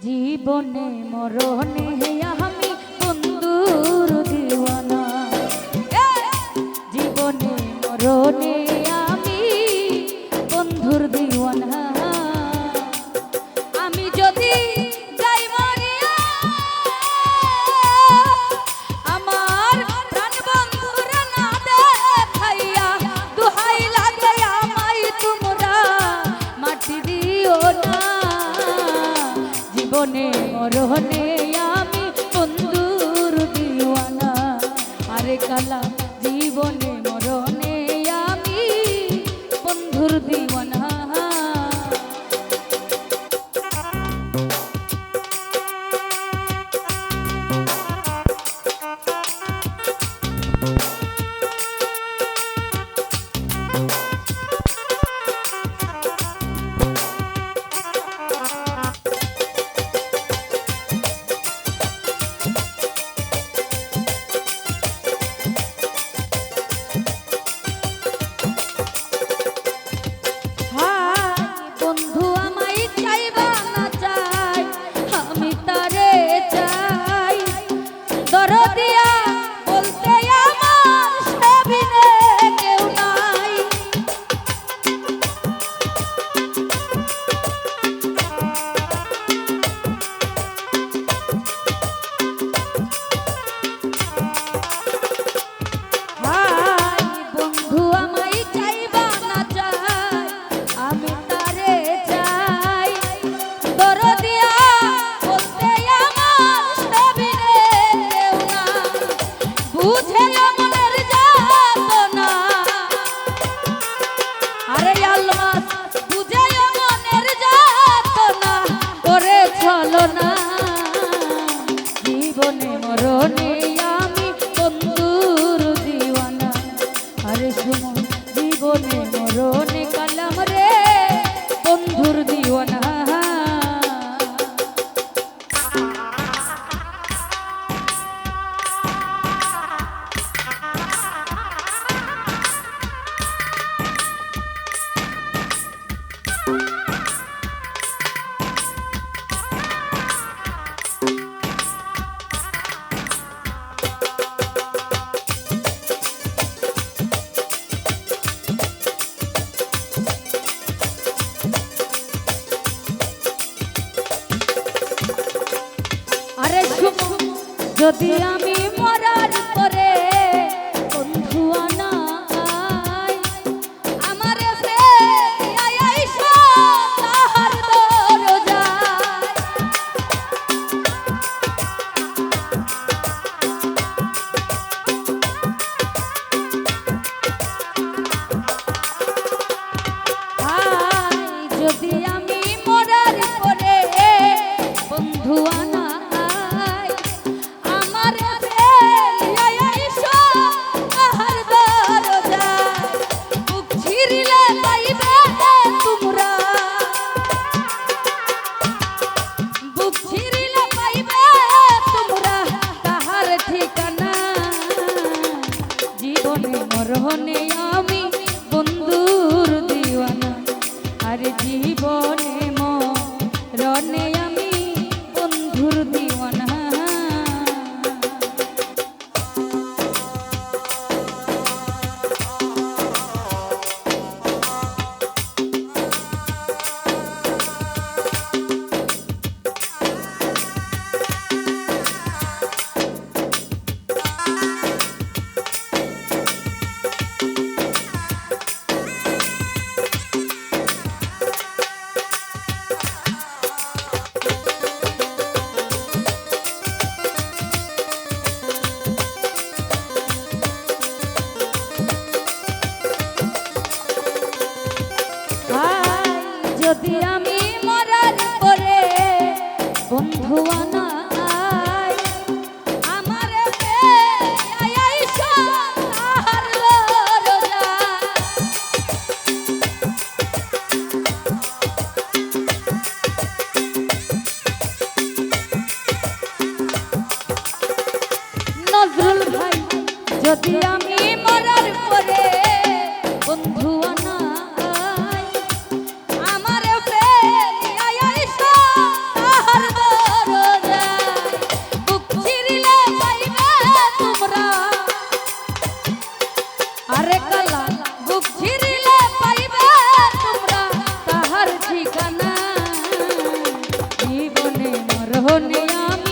জীবনে মরণে আমি Love. জীবনে যদি আমি জীবনে মরণে আমি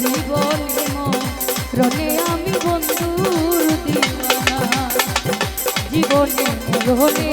জীবনে রনে আমি বন্ধুর দিনা। জীবনে রনে